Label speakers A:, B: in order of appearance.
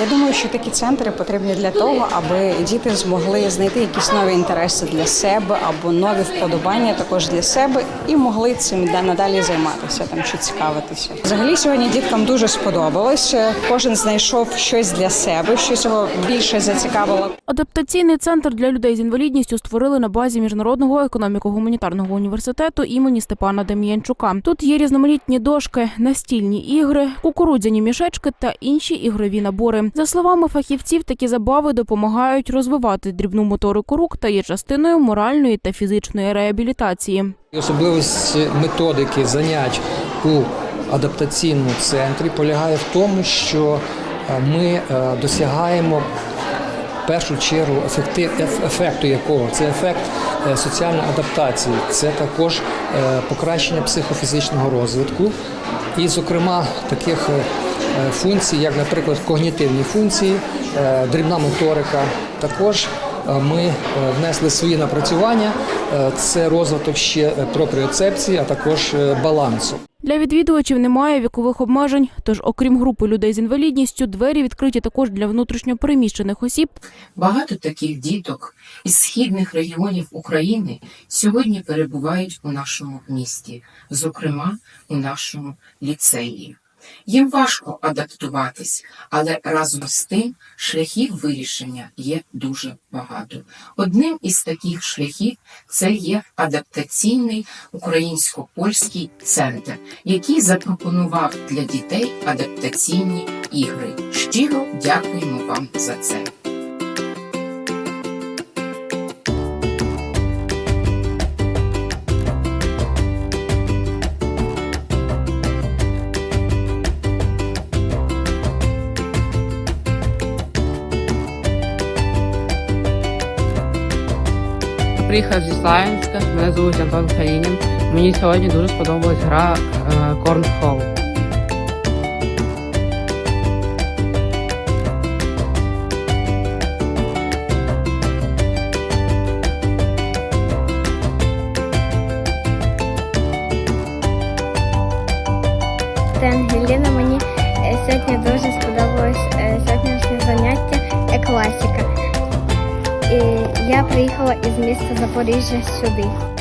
A: Я думаю, що такі центри потрібні для того, аби діти змогли знайти якісь нові інтереси для себе або нові вподобання також для себе і могли цим да- надалі займатися там чи цікавитися. Взагалі сьогодні діткам дуже сподобалось. Кожен знайшов щось для себе, щось його більше зацікавило.
B: Адаптаційний центр для людей з інвалідністю створили на базі міжнародного економіко-гуманітарного університету імені Степана Дем'янчука. Тут є різноманітні дошки, настільні ігри, кукурудзяні мішечки та інші ігрові набори. За словами фахівців, такі забави допомагають розвивати дрібну моторику рук та є частиною моральної та фізичної реабілітації.
C: Особливість методики занять у адаптаційному центрі полягає в тому, що е, ми е, досягаємо в першу чергу ефекти- еф- ефекту якого? Це ефект е, соціальної адаптації, це також покращення психофізичного розвитку, і, зокрема, таких е, е, як, наприклад, когнітивні функції, е, дрібна моторика, також Е, Ми внесли свої напрацювання. Це розвиток ще пропріоцепції, а також балансу.
B: Для відвідувачів немає вікових обмежень, тож, окрім групи людей з інвалідністю, двері відкриті також для внутрішньопереміщених осіб
D: Багато таких діток із східних регіонів України сьогодні перебувають у нашому місті, зокрема у нашому ліцеї. Їм важко адаптуватись, але разом з тим шляхів вирішення є дуже багато. Одним із таких шляхів це є адаптаційний українсько-польський центр, який запропонував для дітей адаптаційні ігри. Щиро дякуємо вам за це.
E: Приїхав зі Славянська, мене звуть Антон Калінін. Мені сьогодні дуже сподобалась гра е, Cornhole.
F: Це Ангеліна. Мені е, сьогодні дуже сподобалось е, сьогоднішнє заняття Приїхала із міста Запоріжжя сюди.